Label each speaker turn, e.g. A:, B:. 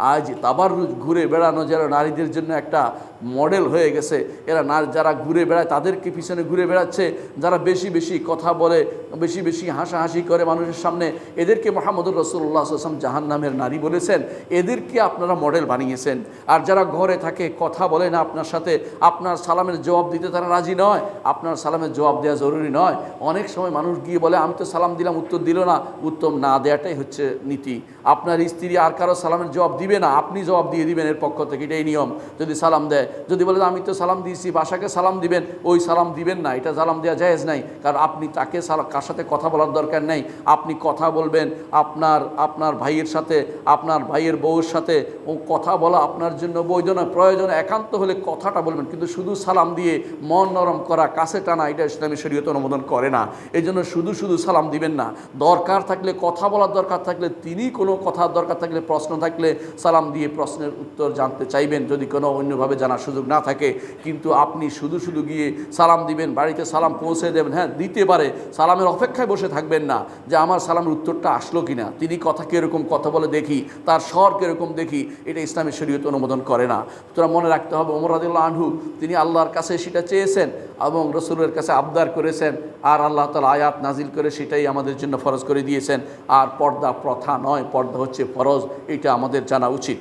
A: আজ তাবার ঘুরে বেড়ানো যারা নারীদের জন্য একটা মডেল হয়ে গেছে। এরা না যারা ঘুরে বেড়ায় তাদেরকে পিছনে ঘুরে বেড়াচ্ছে। যারা বেশি বেশি কথা বলে, বেশি বেশি হাসাহাসি করে মানুষের সামনে, এদেরকে মোহাম্মদুর রসুল্লাহ আসলাম জাহান নামের নারী বলেছেন। এদেরকে আপনারা মডেল বানিয়েছেন। আর যারা ঘরে থাকে, কথা বলে না আপনার সাথে, আপনার সালামের জবাব দিতে তারা রাজি নয়। আপনার সালামের জবাব দেওয়া জরুরি নয়। অনেক সময় মানুষ গিয়ে বলে, আমি তো সালাম দিলাম, উত্তর দিল না। উত্তম না দেওয়াটাই হচ্ছে নীতি। আপনার স্ত্রী আর কারও সালামের জবাব দিবে না, আপনি জবাব দিয়ে দিবেন এর পক্ষ থেকে এটাই নিয়ম। যদি সালাম দেয়, যদি বলে আমি তো সালাম দিয়েছি, বাসাকে সালাম দিবেন, ওই সালাম দিবেন না, এটা সালাম দেওয়া জায়েজ নাই, কারণ আপনি তাকে কার সাথে কথা বলার দরকার নেই। আপনি কথা বলবেন আপনার আপনার ভাইয়ের সাথে, আপনার ভাইয়ের বউয়ের সাথে, ও কথা বলা আপনার জন্য বৈধ নয় প্রয়োজন একান্ত হলে কথাটা বলবেন, কিন্তু শুধু সালাম দিয়ে মন নরম করা, কাছে টানা, এটা ইসলামী শরীয়ত অনুমোদন করে না। এই জন্য শুধু শুধু সালাম দিবেন না। দরকার থাকলে কথা বলার দরকার থাকলে তিনি কোনো কথার দরকার থাকলে, প্রশ্ন থাকলে সালাম দিয়ে প্রশ্নের উত্তর জানতে চাইবেন। যদি কোনো অন্যভাবে জানার সুযোগ না থাকে, কিন্তু আপনি শুধু শুধু গিয়ে সালাম দিবেন, বাড়িতে সালাম পৌঁছে দেবেন। হ্যাঁ দিতে পারে, সালামের অপেক্ষায় বসে থাকবেন না যে আমার সালামের উত্তরটা আসলো কি না তিনি কথা কীরকম কথা বলে দেখি, তার স্বর কীরকম দেখি, এটা ইসলামের শরীয়ত অনুমোদন করে না। তোরা মনে রাখতে হবে, ওমর আদিল্লা আনহু, তিনি আল্লাহর কাছে সেটা চেয়েছেন এবং রসুলের কাছে আবদার করেছেন, আর আল্লাহ তালা আয়াত নাজিল করে সেটাই আমাদের জন্য ফরজ করে দিয়েছেন। আর পর্দা প্রথা নয়, পর্দা হচ্ছে ফরজ, এটা আমাদের জানা উচিত